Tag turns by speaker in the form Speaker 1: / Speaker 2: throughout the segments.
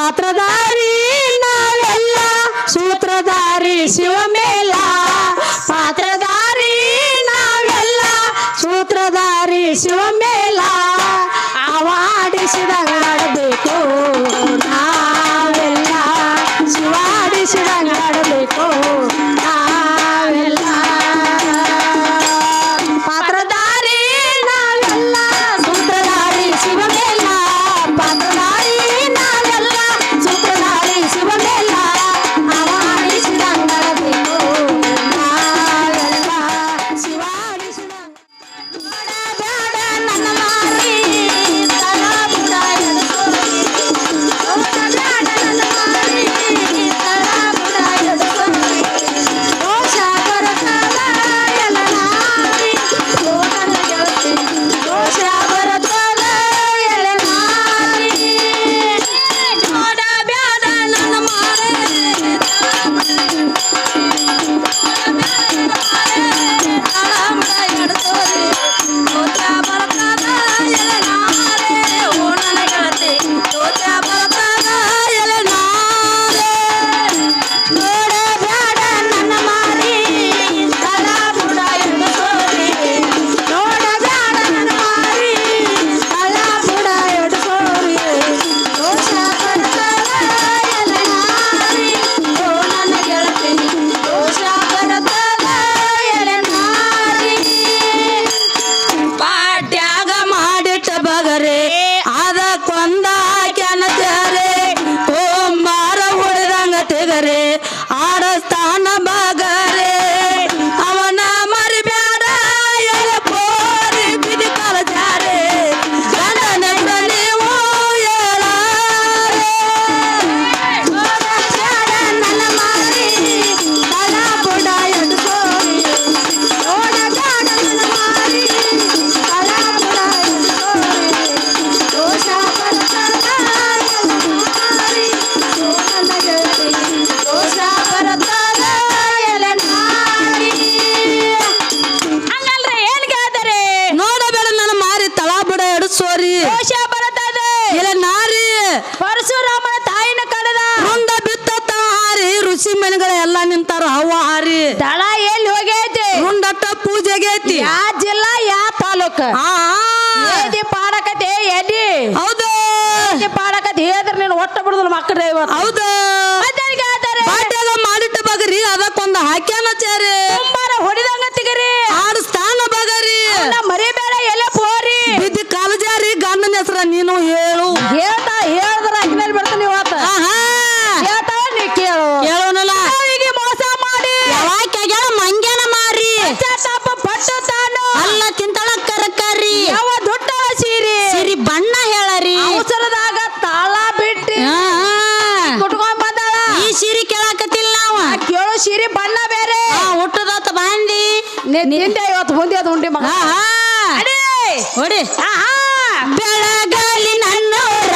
Speaker 1: ಪಾತ್ರಧಾರಿ ಹಾಕ್ಯಾನಚಾರಿ ಕುಂಬಾರ ಹೊಡಿದಂಗ ತಿಗರಿ. ಆಡಸ್ತಾನ ಬಗರಿ
Speaker 2: ಮರಿಬೇಡ ಎಲ್ಲ ಪೋರಿ
Speaker 1: ಬಿದ್ದಿ ಕಾಲಜಾರಿ ಗಂಡನ ಹೆಸರ ನೀನು
Speaker 2: ಏ ನಿಂದೆ ಇವತ್ತು ಮುಂದೆ ಅದು ಉಂಡಿ ಮಗ.
Speaker 1: ಹೊಡಿ. ಬೆಳಗಲಿ ನನ್ನೋರ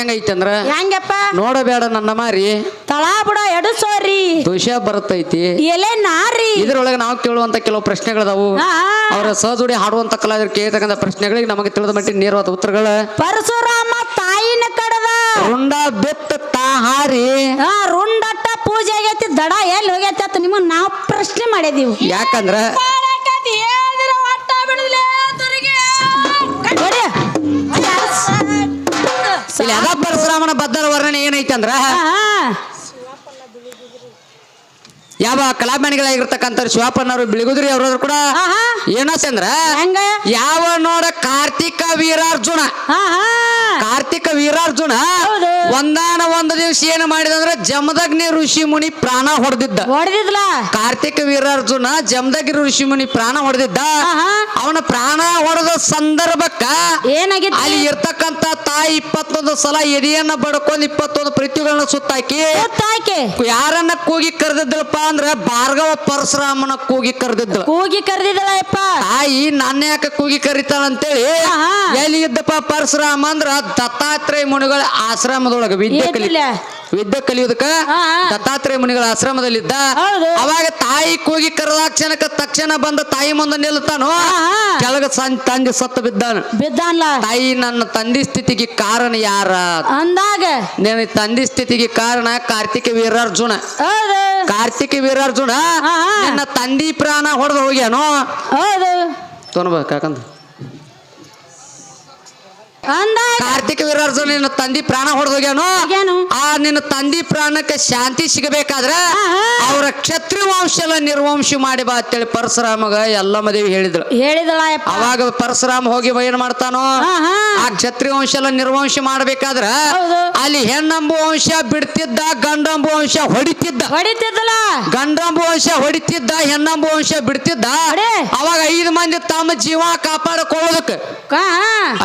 Speaker 3: ಹೆಂಗೈತಂದ್ರ?
Speaker 2: ಹೆಂಗಪ್ಪ?
Speaker 3: ನೋಡಬೇಡ ನನ್ನ ಮಾರಿ.
Speaker 2: ತಳಾ ಬುಡ ಎಡಸೋರಿ
Speaker 3: ದೋಷ ಬರ್ತೈತಿ.
Speaker 2: ಎಲೆ ನಾರಿ.
Speaker 3: ಇದ್ರೊಳಗೆ ನಾವು ಕೇಳುವಂತ ಕೆಲವು ಪ್ರಶ್ನೆಗಳದಾವು. ಅವರ ಸಹಜೋಡಿ ಹಾಡುವಂತ ಕಲಾವಿದರು ಕೇಳ್ತಕ್ಕಂಥ ಪ್ರಶ್ನೆಗಳಿಗೆ ನಮಗೆ ತಿಳಿದ ಮಟ್ಟಿಗೆ ನೇರವಾದ ಉತ್ತರಗಳ
Speaker 2: ಪರಶುರಾಮ ತಾಯಿನ ಕಡದ.
Speaker 3: ರುಂಡ ಬೆತ್ತ ತಾ ಹಾರಿ.
Speaker 2: ಆ, ರುಂಡಟ್ಟ ಪೂಜೆ ಆಗೈತಿ ದಡ ಎಲ್ಲಿ ಹೋಗೈತಿ ಅಂತ ನಿಮಗೆ ನಾವು ಪ್ರಶ್ನೆ ಮಾಡಿದೀವಿ.
Speaker 3: ಯಾಕಂದ್ರ ಪರಶುರಾಮನ ಬದ್ಧರ ವರ್ಣನೆ ಏನೈತಂದ್ರ?
Speaker 2: ಆ,
Speaker 3: ಯಾವ ಕಲಾಭಿಮಾನಿಗಳಾಗಿರ್ತಕ್ಕಂಥ ಶಿವಪ್ಪನವರು ಬಿಳಿಗುದ್ರಿ ಅವರು ಕೂಡ. ಏನಂದ್ರ ಯಾವ ನೋಡ ಕಾರ್ತಿಕ ವೀರಾರ್ಜುನ. ಕಾರ್ತಿಕ ವೀರಾರ್ಜುನ. ಒಂದಾನ ಒಂದು ದಿವಸ ಏನು ಮಾಡಿದಂದ್ರ ಜಮದಗ್ನಿ ಋಷಿ ಮುನಿ ಪ್ರಾಣ ಹೊಡೆದಿದ್ದ
Speaker 2: ಹೊಡೆದಿದ್ಲ
Speaker 3: ಕಾರ್ತಿಕ ವೀರಾರ್ಜುನ ಜಮದಗ್ನಿ ಋಷಿ ಮುನಿ ಪ್ರಾಣ ಹೊಡೆದಿದ್ದ. ಅವನ ಪ್ರಾಣ ಹೊಡೆದ ಸಂದರ್ಭಕ್ಕ
Speaker 2: ಏನಾಗಿತ್ತು
Speaker 3: ಅಲ್ಲಿ ಇರ್ತಕ್ಕಂತ ತಾಯಿ ಇಪ್ಪತ್ತೊಂದು ಸಲ ಎದೆಯನ್ನ ಬಡ್ಕೊಂಡು ಇಪ್ಪತ್ತೊಂದು ಪ್ರೀತಿಗಳನ್ನ ಸುತ್ತಾಕಿ ಯಾರನ್ನ ಕೂಗಿ ಕರೆದಿದ್ದಳಪ್ಪ ಅಂದ್ರ ಭಾರ್ಗವ ಪರಶುರಾಮನ ಕೂಗಿ ಕರೆದಿದ್ದ.
Speaker 2: ಕೂಗಿ ಕರೆದಿದ್ದಳಪ್ಪ
Speaker 3: ತಾಯಿ ನನ್ನ ಯಾಕೆ ಕೂಗಿ ಕರಿತಾಳಂತೇಳಿ
Speaker 2: ಅಂತೇಳಿ
Speaker 3: ಎಲ್ಲಿ ಇದ್ದಪ್ಪ ಪರಶುರಾಮ ಅಂದ್ರ ದತ್ತಾತ್ರೇಯ ಮುನಿಗಳ ಆಶ್ರಮದೊಳಗ ವಿದ್ಯೆ ಕಲಿ ವಿದ್ಯೆ ಕಲಿಯೋದಕ್ಕ. ದತ್ತಾತ್ರೇಯ ಮುನಿಗಳ ಆಶ್ರಮದಲ್ಲಿದ್ದ. ಅವಾಗ ತಾಯಿ ಕೂಗಿ ಕರೆದಾಕ್ಷಣಕ್ಕ ತಕ್ಷಣ ಬಂದ ತಾಯಿ ಮುಂದೆ ನಿಲ್ತಾನು. ಕೆಳಗ ತಂದೆ ಸತ್ತು ಬಿದ್ದಾನ.
Speaker 2: ಬಿದ್ದಾನಲ್ಲ
Speaker 3: ತಾಯಿ ನನ್ನ ತಂದೆ ಸ್ಥಿತಿಗೆ ಕಾರಣ ಯಾರ?
Speaker 2: ಅಂದಾಗ?
Speaker 3: ನಿನ್ನ ತಂದೆ ಸ್ಥಿತಿಗೆ ಕಾರಣ ಕಾರ್ತಿಕ ವೀರಾರ್ಜುನ. ಕಾರ್ತಿಕ ವೀರಾರ್ಜುನ. ನಿನ್ನ ತಂದಿ ಪ್ರಾಣ ಹೊಡೆದು ಹೋಗ್ಯಾನೋ?
Speaker 2: ಹೌದು. ಅಂದಾಗ
Speaker 3: ಕಾರ್ತಿಕ ವೀರಾರ್ಜುನ ನಿನ್ನ ತಂದಿ ಪ್ರಾಣ ಹೊಡೆದೋಗ್ಯಾನು. ಆ ನಿನ್ನ ತಂದಿ ಪ್ರಾಣಕ್ಕೆ ಶಾಂತಿ ಸಿಗಬೇಕಾದ್ರೆ. ಅವರ ಕ್ಷತ್ರಿಯ ವಂಶಲ ನಿರ್ವಂಶ ಮಾಡಿ ಬಾ ಅಂತೇಳಿ ಪರಶುರಾಮಗ ಎಲ್ಲ ಮದುವೆ ಹೇಳಿದ್ರು
Speaker 2: ಹೇಳಿದಳ
Speaker 3: ಅವಾಗ ಪರಶುರಾಮ ಹೋಗಿ ಏನ್ ಮಾಡ್ತಾನೋ? ಆ ಕ್ಷತ್ರಿಯ ವಂಶಲ ನಿರ್ವಂಶ ಮಾಡ್ಬೇಕಾದ್ರ ಅಲ್ಲಿ ಹೆಣ್ಣಂಬು ವಂಶ ಬಿಡ್ತಿದ್ದ ಗಂಡಂಬು ವಂಶ ಹೊಡಿತಿದ್ದ.
Speaker 2: ಹೊಡಿತಿದ್ದಲ್ಲ?
Speaker 3: ಗಂಡಂಬು ವಂಶ ಹೊಡಿತಿದ್ದ ಹೆಣ್ಣಂಬು ವಂಶ ಬಿಡ್ತಿದ್ದ. ಅವಾಗ ಐದು ಮಂದಿ ತಮ್ಮ ಜೀವ ಕಾಪಾಡಿಕೊಳ್ಳೋದಕ್ಕೆ.
Speaker 2: ಕಾ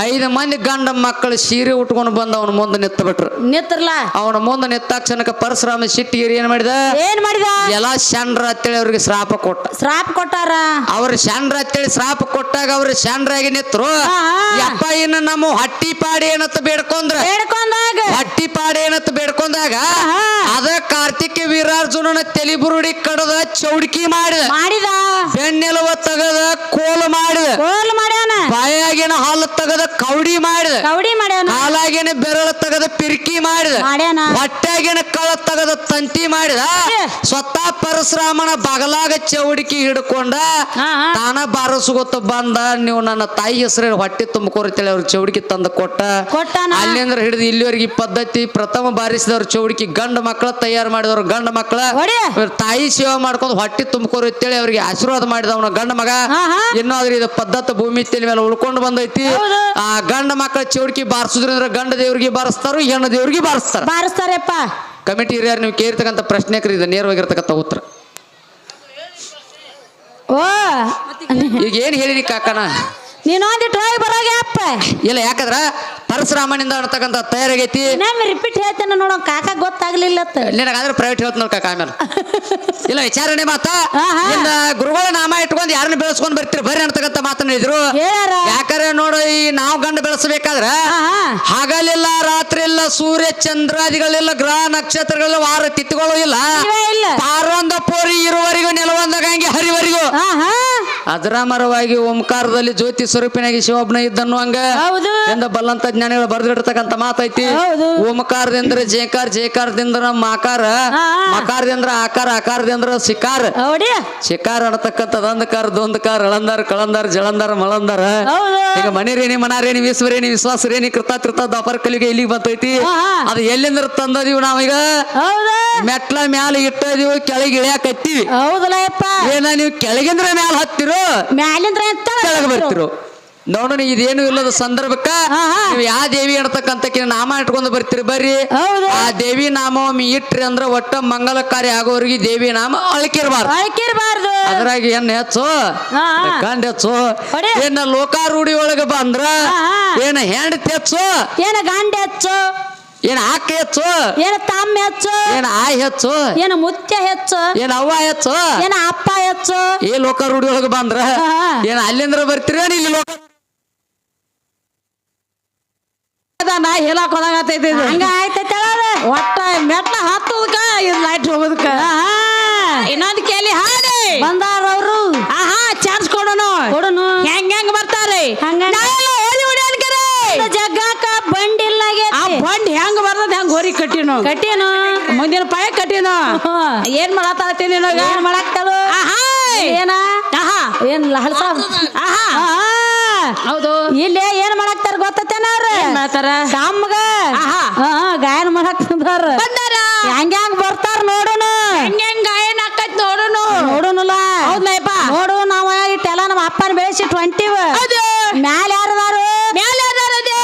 Speaker 3: ಐದು ಮಂದಿ ಗಂಡ ಮಕ್ಕಳು ಸೀರೆ ಉಟ್ಕೊಂಡು ಬಂದು ಅವನ ಮುಂದೆ ನಿತ್ತ ಬಿಟ್ರು ಅವನ ಮುಂದೆ ನಿತ್ತಾಕ್ಷಣಕ್ಕೆ ಪರಶುರಾಮ ಸಿಟ್ಟಿಗೇರಿ ಏನ್ ಮಾಡಿದ?
Speaker 2: ಏನ್ ಮಾಡಿದ?
Speaker 3: ಎಲ್ಲ ಶಂಡ್ರ ಅಂತೇಳಿ ಅವ್ರಿಗೆ ಶ್ರಾಪ ಕೊಟ್ಟ.
Speaker 2: ಶ್ರಾಪ ಕೊಟ್ಟಾರ?
Speaker 3: ಅವ್ರ ಶಂಡ್ರ ಅಂತೇಳಿ ಶ್ರಾಪ ಕೊಟ್ಟಾಗ ಅವ್ರ ಶಂಡ್ರಾಗಿ ನಿತ್ರು.
Speaker 2: ಆಹಾ.
Speaker 3: ಯಪ್ಪ ಇನ್ನು ನಮ್ಮ ಹಟ್ಟಿ ಪಾಡಿ ಏನತ್ತ ಬೇಡ್ಕೊಂಡ್ರ?
Speaker 2: ಬೇಡ್ಕೊಂಡಾಗ?
Speaker 3: ಹಟ್ಟಿ ಪಾಡಿ ಏನತ್ತ ಬೇಡ್ಕೊಂಡಾಗ. ಅದ ಕಾರ್ತಿಕ ವೀರಾರ್ಜುನನ ತಲಿಬುರುಡಿ ಕಡದ ಚೌಡ್ಕಿ ಮಾಡಿದ.
Speaker 2: ಮಾಡಿದ.
Speaker 3: ಬೆನ್ನೆಲುವ ತಗದ ಕೋಲು ಮಾಡಿದ
Speaker 2: ಕೋಲ್ ಮಾಡ್ಯಾನ
Speaker 3: ಬಾಯಾಗಿನ ಹಾಲು ತಗದ ಕೌಡಿ ಮಾಡಿದ.
Speaker 2: ಕೌಡಿ ಮಾಡ್ಯಾನ?
Speaker 3: ಕಾಲಾಗಿನ ಬೆರಳ ತಗದ ಪಿರ್ಕಿ ಮಾಡಿದ.
Speaker 2: ಮಾಡ್ಯಾನ?
Speaker 3: ಹೊಟ್ಟೆಗಿನ ಕಳ ತಗದ ತಂತಿ ಮಾಡಿದ. ಸ್ವತಃ ಪರಶುರಾಮನ ಬಗಲಾಗ ಚೌಡಿಕಿ ಹಿಡ್ಕೊಂಡ. ತಾನ ಬಾರಸುಗೊತ್ತ ಬಂದ. ನೀವು ನನ್ನ ತಾಯಿ ಹೆಸರು ಹೊಟ್ಟೆ ತುಂಬಿಕೋರ್ತೇಳಿ ಅವ್ರ ಚೌಡಿಕಿ ತಂದು ಕೊಟ್ಟ. ಅಲ್ಲಿಂದ್ರ ಹಿಡಿದು ಇಲ್ಲಿವರೆಗೆ ಈ ಪದ್ಧತಿ ಪ್ರಥಮ ಬಾರಿಸಿದವ್ರ ಚೌಡಿಕಿ ಗಂಡ ಮಕ್ಕಳ ತಯಾರು ಮಾಡಿದವ್ರ ಗಂಡ ಮಕ್ಕಳ. ತಾಯಿ ಸೇವೆ ಮಾಡ್ಕೊಂಡು ಹೊಟ್ಟೆ ತುಂಬಿಕೋರು ಅಂತೇಳಿ ಅವ್ರಿಗೆ ಆಶೀರ್ವಾದ ಮಾಡಿದವನ ಗಂಡ ಮಗ. ಇನ್ನಾದ್ರೂ ಇದು ಪದ್ಧತಿ ಭೂಮಿ ತಲೆ ಮೇಲೆ ಉಳ್ಕೊಂಡು ಬಂದೈತಿ. ಆ ಗಂಡ ಮಕ್ಕಳ ಚೌಡಿಕಿ ಬಾರಿಸುದ್ರಿಂದ ಗಂಡ ದೇವ್ರಿಗೆ ಬಾರಿಸ್ತಾರು ಹೆಣ್ಣು ದೇವ್ರಿಗೆ ಬಾರಿಸ್ತಾರ?
Speaker 2: ಬಾರಿಸ್ತಾರಪ್ಪ.
Speaker 3: ಕಮಿಟಿ ಹಿರಿಯರು ನೀವು ಕೇಳಿರ್ತಕ್ಕಂಥ ಪ್ರಶ್ನೆಕ್ರಿ ಇದು ನೇರವಾಗಿರ್ತಕ್ಕಂಥ ಉತ್ತರ.
Speaker 2: ಓ.
Speaker 3: ಈಗ ಏನ್ ಹೇಳಿರಿ ಕಾಕನ
Speaker 2: ನೀನು ಒಂದು ಹೋಗಿ ಬರೋಗೆ ಅಪ್ಪ.
Speaker 3: ಇಲ್ಲ ಯಾಕಂದ್ರ ಪರಶುರಾಮನಿಂದ ಅನ್ನತಕ್ಕಂಥ ತಯಾರಾಗೈತಿ.
Speaker 2: ನಾನು ರಿಪೀಟ್ ಹೇಳ್ತೇನೆ ನೋಡೋ ಕಾಕ ಗೊತ್ತಾಗ್ಲಿಲ್ಲ
Speaker 3: ನಿನಗಾದ್ರೆ ಪ್ರೈವೇಟ್ ಹೇಳ್ತ ನೋಡ್ ಕಾಕ ಆಮೇಲೆ. ಇಲ್ಲ ವಿಚಾರಣೆ ಮಾತ. ಇನ್ನ ಗುರುಗಳ ನಾಮ ಇಟ್ಕೊಂಡು ಯಾರನ್ನ ಬೆಳೆಸ್ಕೊಂಡ್ ಬರ್ತೀರಿ ಬರ್ರಿ ಅಂತಕ್ಕಂಥ ಮಾತನ್ನ
Speaker 2: ಇದ್ರು
Speaker 3: ಯಾಕಂದ್ರೆ ನೋಡು ಈ ನಾವು ಗಂಡು ಬೆಳೆಸಬೇಕಾದ್ರ. ಹಗಲಿಲ್ಲ ರಾತ್ರಿ ಇಲ್ಲ ಸೂರ್ಯ ಚಂದ್ರಾದಿಗಳಿಲ್ಲ ಗ್ರಹ ನಕ್ಷತ್ರಗಳಿಲ್ಲ ವಾರ ತಿಥಿಗಳು ಇಲ್ಲ. ಪಾರ್ವಂದ ಪೋರಿ ಇರುವರೆಗೂ ನೆಲವೊಂದ ಗಂಗೆ ಹರಿವರೆಗೂ. ಅಜರಾಮರವಾಗಿ ಓಂಕಾರದಲ್ಲಿ ಜ್ಯೋತಿ ಸ್ವರೂಪಿನಾಗಿ ಶಿವಬ್ನ ಇದ್ದನ್ನು ಹಂಗ
Speaker 2: ಹೌದು.
Speaker 3: ಎಂದ ಬಲ್ಲಂತ ಜ್ಞಾನಿಗಳು ಬರೆದಿರ್ತಕ್ಕಂತ ಮಾತೈತಿ
Speaker 2: ಹೌದು.
Speaker 3: ಓಂಕಾರದಿಂದ ಜೇಕಾರ ಜೇಕಾರದಿಂದ ಮಾಕಾರ
Speaker 2: ಹಾ.
Speaker 3: ಮಕಾರದಿಂದ ಆಕಾರ ಆಕಾರದಿಂದ ಶಿಕಾರ.
Speaker 2: ಹೌಡಿ
Speaker 3: ಶಿಕಾರ ಅನ್ನತಕ್ಕಂಥದ್ದು ಅಂಧಕಾರ ದೊಂದಕಾರ ಅಳಂದಾರ ಕಳಂದಾರ ಜಳಂದಾರ ಮಳಂದಾರ.
Speaker 2: ಹೌದು.
Speaker 3: ಈಗ ಮನೆರೇನಿ ಮನಾರೇನಿ ವಿಶ್ವರೇನಿ ವಿಶ್ವಾಸರೇನಿ ಕೃತ ಕೃತ ದಾಪರ ಕಲಿಗೆ ಇಲ್ಲಿಗೆ ಬಂತೈತಿ?
Speaker 2: ಹಾ.
Speaker 3: ಅದು ಎಲ್ಲಿಂದ ತಂದದೀವಿ ನಾವೀಗ?
Speaker 2: ಹೌದು.
Speaker 3: ಮೆಟ್ಲ ಮ್ಯಾಲ ಇಟ್ಟದೀವಿ ಕೆಳಗೆ ಇಳಿಯಾಕತ್ತೀವಿ.
Speaker 2: ಹೌದಲ್ಲ ಯಪ್ಪ
Speaker 3: ಏನ ನೀವು ಕೆಳಗಿಂದ್ರ ಮ್ಯಾಲ ಹತ್ತಿರೋ
Speaker 2: ಮ್ಯಾಲಿಂದ್ರ ಎಂತ
Speaker 3: ಕೆಳಗೆ ಬರ್ತಿರೋ. ನೋಡೋಣ ಇದೇನು ಇಲ್ಲದ ಸಂದರ್ಭಕ್ಕ. ನೀವು ಯಾವ ದೇವಿ ಅನ್ನತಕ್ಕಂತ ನಾಮ ಇಟ್ಕೊಂಡು ಬರ್ತೀರಿ ಬರ್ರಿ. ಆ ದೇವಿ ನಾಮ ಒಮ್ಮೆ ಇಟ್ರಿ ಅಂದ್ರ ಒಟ್ಟ ಕಾರ್ಯ ಆಗೋರಿಗೆ ದೇವಿ ನಾಮ ಅಳಕಿರ್ಬಾರ್ದು.
Speaker 2: ಅಳ್ಕಿರ್ಬಾರ್ದು.
Speaker 3: ಅದ್ರಾಗ ಏನ್ ಹೆಚ್ಚು. ಗಂಡ ಹೆಚ್ಚು. ಏನ ಲೋಕಾರೂಢಿ ಒಳಗ ಬಂದ್ರ. ಏನ ಹೆಂಡ್ ಹೆಚ್ಚು?
Speaker 2: ಏನ ಗಂಡ ಹೆಚ್ಚು?
Speaker 3: ಏನ ಆಕ ಹೆಚ್ಚು?
Speaker 2: ಏನ ತಮ್ಮ ಹೆಚ್ಚು?
Speaker 3: ಏನ ಆಯ್ ಹೆಚ್ಚು?
Speaker 2: ಏನ ಮುತ್ಯ ಹೆಚ್ಚು?
Speaker 3: ಏನ ಅವ್ವ ಹೆಚ್ಚು?
Speaker 2: ಏನ ಅಪ್ಪ ಹೆಚ್ಚು?
Speaker 3: ಈ ಲೋಕಾರೂಢಿ ಒಳಗ ಬಂದ್ರ. ಏನ ಅಲ್ಲಿಂದ್ರ ಬರ್ತೀರ ಇಲ್ಲಿ ಲೋಕ?
Speaker 1: ನಾ ಹೇಳಕ್ ಹೋದಂಗತೈತಿ
Speaker 2: ಹಂಗ ಆಯ್ತೈತೆ
Speaker 1: ಒಟ್ಟ ಮೆಟ್ಟ ಹತ್ತದಕ ಇದು ಲೈಟ್ ಹೋಗೋದಕ್ಕ. ಇನ್ನೊಂದ್ ಕೇಳಿ ಹಾಡಿ.
Speaker 2: ಬಂದಾರ ಅವರು.
Speaker 1: ಆಹಾ ಚಾರ್ಜ್ ಕೊಡೋಣ
Speaker 2: ಕೊಡೋಣ
Speaker 1: ಹೆಂಗ್ ಹೆಂಗ್ ಬರ್ತಾರೆ?
Speaker 2: ಹಂಗ
Speaker 1: ನಾವೆಲ್ಲ ಓದಿ ಓಡಿ ಅನ್ಕರೆ
Speaker 2: ಜಗ್ಗಾಕ ಬಂಡಿಲ್ಲ
Speaker 1: ಆ ಬಂಡ್ ಹೆಂಗ್ ಬರ್ತದ ಹೆಂಗ್ ಗೋರಿ ಕಟ್ಟಿನು?
Speaker 2: ಕಟ್ಟಿನು.
Speaker 1: ಮುಂದಿನ ಪಾಯ ಕಟ್ಟಿನೋ? ಏನ್ ಮಾಡತ್ತಾಳ್ತೀನಿ ನೋಗ
Speaker 2: ಏನ್ ಮಾಡಾಕ್ತಾಳು ಏನ?
Speaker 1: ಆಹಾ!
Speaker 2: ಏನ್ ಲಹಲ್
Speaker 1: ಆಹಾ! ಹೌದು.
Speaker 2: ಇಲ್ಲಿ ಏನ್ ಮಾಡಾಕ್ತಾರ ಗೊತ್ತೇನ ಅವ್ರ?
Speaker 1: ಮಾಡ್ತಾರ.
Speaker 2: ಹಾ ಗಾಯನ ಮಾಡಾಕ್ತಾರ
Speaker 1: ಬಂದಾರ?
Speaker 2: ಹೆಂಗ್ ಹೆಂಗ್ ಬರ್ತಾರ ನೋಡುನು?
Speaker 1: ಹೆಂಗ್ ಹೆಂಗ್ ಗಾಯನ ಆಕೈತ್ ನೋಡುನು?
Speaker 2: ನೋಡುನುಲ್ಲ?
Speaker 1: ಹೌದ್ಲಪ್ಪ
Speaker 2: ನೋಡು ನಾವ ಇಟ್ಟೆಲ್ಲ ನಮ್ಮ ಅಪ್ಪನ ಬೆಳೆಸಿ ಟ್ವೆಂಟಿ
Speaker 1: ಹೌದು.
Speaker 2: ಮ್ಯಾಲೆ
Speaker 1: ಅದಾರ ಅದೇ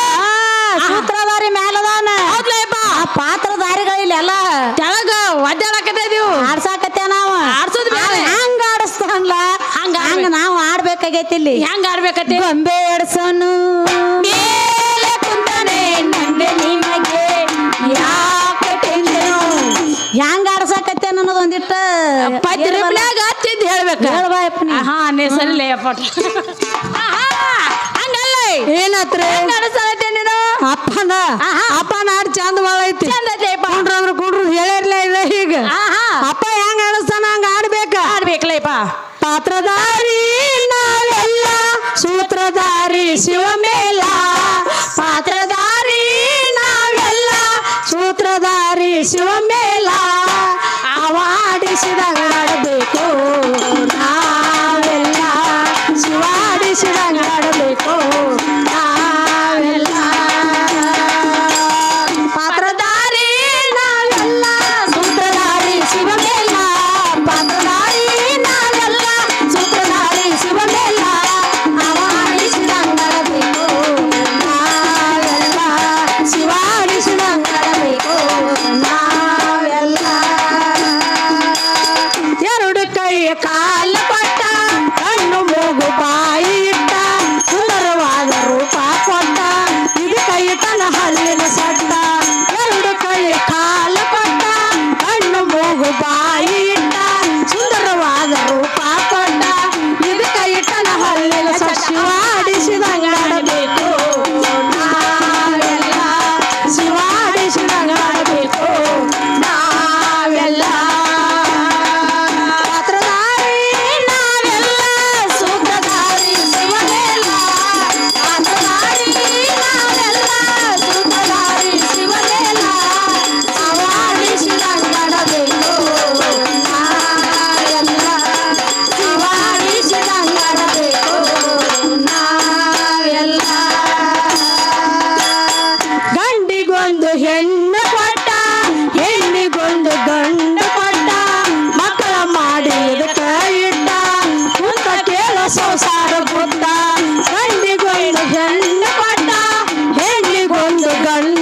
Speaker 2: ಸೂತ್ರಧಾರಿ ಮ್ಯಾಲದಾನ
Speaker 1: ಹೌದ್ಲಪ್ಪ
Speaker 2: ಆ ಪಾತ್ರಧಾರಿಗಳಿಲ್ಲ
Speaker 1: ತೆಳಗ ಒದ್ದಾಡಕತ್ತಿದೀವು
Speaker 2: ಆಡ್ಸಾಕತ್ತೆ ನಾವು
Speaker 1: ಆಡ್ಸೋದ್ ಬ್ಯಾರೆ.
Speaker 2: ಹಂಗ ಆಡಿಸ್ತಾನಲ್ಲ
Speaker 1: ಹಂಗ
Speaker 2: ಹಂಗ ನಾವು ಆಡ್ಬೇಕಾಗೈತಿ ಇಲ್ಲಿ
Speaker 1: ಹೆಂಗ್ ಆಡ್ಬೇಕತ್ತಿ?
Speaker 2: ಗೊಂಬೆ ಆಡ್ಸೋನು ಮೇಲೆ ಕುಂತಾನೆ ನಂದೆ ನಿಮಗೆ ಯಾಕೆ ಟೆನ್ಷನು? ಹೆಂಗ್ ಆಡ್ಸಾಕತ್ತೆ ಅನ್ನೋದು ಒಂದಿಟ್ಟ
Speaker 1: ಪದ್ರಿಪ್ನ್ಯಾಗ ಹತ್ತಿದ್ ಹೇಳ್ಬೇಕ.
Speaker 2: ಹೇಳ್ಬಾಯಪ್ಪ
Speaker 1: ಹಾ ನೀ. ಸರಿಲೇ ಅಪ್ಪ. ಹಂಗಲ್ಲ?
Speaker 2: ಏನತ್ರ?
Speaker 1: ಹೆಂಗ್ ಅನಸಲತ್ತೆ ನೀನು?
Speaker 2: ಅಪ್ಪನ. ಅಪ್ಪನ ಆಡ್ ಚಂದ ಭಾಳ ಐತಿ
Speaker 1: ಚಂದ ಐತಿ
Speaker 2: ಕುಂಡ್ರ ಅಂದ್ರ ಕುಂಡ್ರು ಹೇಳಿರ್ಲ ಇದೆ
Speaker 1: ಆಹಾ.
Speaker 2: ಅಪ್ಪ ಹೆಂಗ್ ಆಡಿಸ್ತಾನ ಹಂಗ ಆಡ್ಬೇಕ.
Speaker 1: ಆಡ್ಬೇಕಲ್ಲ
Speaker 2: ಪಾತ್ರಧಾರಿ. ನಾವೆಲ್ಲ ಸೂತ್ರಧಾರಿ ಶಿವಮೇಲ ಪಾತ್ರಧಾರಿ ನಾವೆಲ್ಲ ಸೂತ್ರಧಾರಿ ಅವಾಡಿಸಿದಂಗ
Speaker 3: গান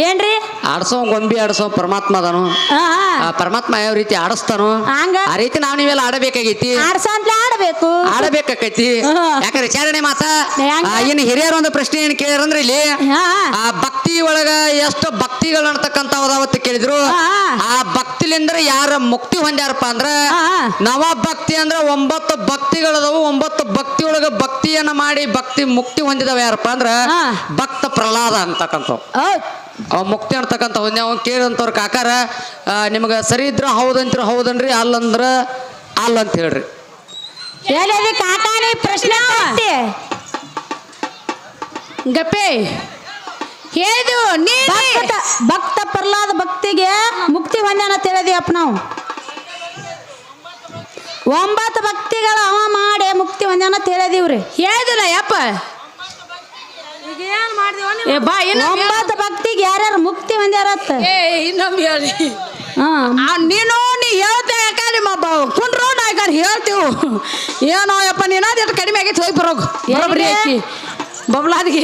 Speaker 2: ಏನ್ರಿ?
Speaker 3: ಆಡ್ಸೋ ಗೊಂಬಿ ಆಡ್ಸೋ ಪರಮಾತ್ಮ ಅದನು.
Speaker 2: ಹಾ
Speaker 3: ಆ. ಪರಮಾತ್ಮ ಯಾವ ರೀತಿ ಆಡಿಸ್ತಾನು
Speaker 2: ಹಂಗ?
Speaker 3: ಆ ರೀತಿ ನಾವ್ ನೀವೆಲ್ಲ ಆಡಬೇಕಾಗೈತಿ.
Speaker 2: ಆಡಬೇಕು ಅಂತ ಆಡ್ಬೇಕು.
Speaker 3: ಆಡಬೇಕಾಕೈತಿ.
Speaker 2: ಹಾ.
Speaker 3: ಯಾಕಂದ್ರೆ ವಿಚಾರಣೆ ಮಾತ? ಆ, ಇನ್ನು ಹಿರಿಯರ ಒಂದು ಪ್ರಶ್ನೆ ಏನ್ ಕೇಳ್ಯಾರಂದ್ರೆ ಇಲ್ಲಿ
Speaker 2: ಹಾ
Speaker 3: ಆ ಭಕ್ತಿ ಒಳಗ ಎಷ್ಟು ಭಕ್ತಿಗಳು ಅಂತಕ್ಕಂತ ಅವತ್ತು ಕೇಳಿದ್ರು.
Speaker 2: ಹಾ.
Speaker 3: ಆ ಭಕ್ತಿಲಿಂದ್ರ ಯಾರ ಮುಕ್ತಿ ಹೊಂದ್ಯಾರಪ್ಪ ಅಂದ್ರ
Speaker 2: ಹಾ.
Speaker 3: ನವ ಭಕ್ತಿ ಅಂದ್ರ ಒಂಬತ್ತು ಭಕ್ತಿಗಳದವು ಒಂಬತ್ತು ಭಕ್ತಿ ಒಳಗ ಭಕ್ತಿಯನ್ನ ಮಾಡಿ ಭಕ್ತಿ ಮುಕ್ತಿ ಹೊಂದಿದವ ಯಾರಪ್ಪ ಅಂದ್ರ
Speaker 2: ಹಾ.
Speaker 3: ಭಕ್ತ ಪ್ರಹ್ಲಾದ ಅಂತಕ್ಕಂಥವ್
Speaker 2: ಹೌದ್.
Speaker 3: ಅವ ಮುಕ್ತಿ ಅಂತಕ್ಕಂಥ ನಾವು ಕೇಳಿದಂಥವ್ರ ಕಾಕಾರ ನಿಮ್ಗೆ ನಿಮ್ಗ ಸರಿ ಇದ್ರ ಹೌದಂತೀರ ಹೌದನ್ರಿ ಅಲ್ಲಂದ್ರ ಅಲ್ಲ ಅಂತ ಹೇಳ್ರಿ
Speaker 2: ಎಲ್ಲಿ ಕಾಕಾನಿ ಪ್ರಶ್ನೆ.
Speaker 1: ಗಪ್ಪೆ ಹೇಳಿದೆವು ನೀ
Speaker 2: ಭಕ್ತ ಭಕ್ತ ಪ್ರಹ್ಲಾದ ಭಕ್ತಿಗೆ ಮುಕ್ತಿ ಹೊಂದ್ಯಾನ ತಿಳಿದಿಯಪ್ಪ ನಾವು. ಒಂಬತ್ತು ಭಕ್ತಿಗಳ ಅವ ಮಾಡಿ ಮುಕ್ತಿ ಹೊಂದ್ಯಾನ ತಿಳಿದೀವ್ರಿ
Speaker 1: ಹೇಳಿದಿಲ್ಲ ಯಪ್ಪ ಏ ಬಾ.
Speaker 2: ಒಂಬತ್ತು ಭಕ್ತಿಗೆ ಯಾರ್ಯಾರು ಮುಕ್ತಿ ಹೊಂದ್ಯಾರತ್ತ?
Speaker 1: ಏ ಇನ್ನೊಮ್ಮೆ ಹೇಳಿ
Speaker 2: ಹಾ.
Speaker 1: ಆ, ನೀನು ನೀ ಹೇಳ್ತೆ ಯಾಕ? ನಿಮ್ಮ ಬ- ಕುಂಡ್ರು ನಾ ಹೇಳ್ತೀವು. ಹೇಳ್ತೀವಿ ಏನೋ ಯಪ್ಪ ನೀನಾದ ಕಡಿಮೆ ಆಗೈತಿ ಹೋಗಿ ಬರೋಗು ಬರೋಬ್ರಿ ಬಬ್ಲಾದಿಗೆ.